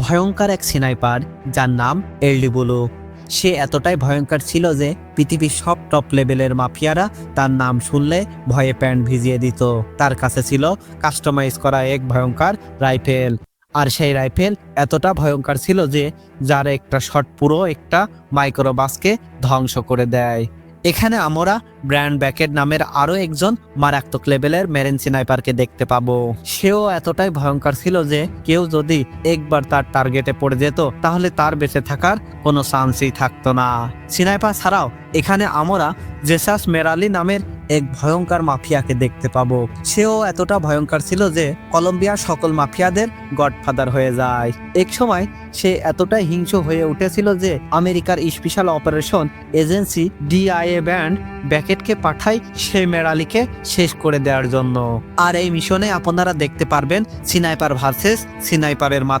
ভয়ঙ্কর এক সিনাইপার, যার নাম এল্ডিবুলু। সে এতটাই ভয়ঙ্কর ছিল যে পৃথিবীর সব টপ লেভেলের মাফিয়ারা তার নাম শুনলে ভয়ে প্যান্ট ভিজিয়ে দিত। তার কাছে ছিল কাস্টমাইজ করা এক ভয়ঙ্কর রাইফেল। আর সেই রাইফেল এতটা ভয়ঙ্কর ছিল যে, যার একটা শট পুরো একটা মাইক্রোবাসকে ধ্বংস করে দেয়। এখানে আমরা ব্র্যান্ড ব্যাকেট নামের আরও একজন মারাত্মক লেভেলের মেরেন সিনাইপারকে দেখতে পাবো। সেও এতটাই ভয়ঙ্কর ছিল যে কেউ যদি একবার তার টার্গেটে পড়ে যেত, তাহলে তার বেঁচে থাকার কোনো চান্সই থাকতো না। সিনাইপার ছাড়াও এখানে আমরা জেসাস মেরালি নামের এক ভয়ঙ্কর মাফিয়াকে দেখতে পাবো। সেও এতটা ভয়ঙ্কর ছিল যে কলম্বিয়ার সকল মাফিয়াদের গডফাদার হয়ে যায়। এক সময় সে এতটাই হিংস্র হয়ে উঠেছিল যে আমেরিকার স্পেশাল অপারেশন এজেন্সি ডিআইএ ব্যান্ড ব্যাকেটকে পাঠায় সেই মেরালিকে শেষ করে দেওয়ার জন্য। আর এই মিশনে আপনারা দেখতে পারবেন সিনাইপার ভার্সেস সিনাইপারের মাথা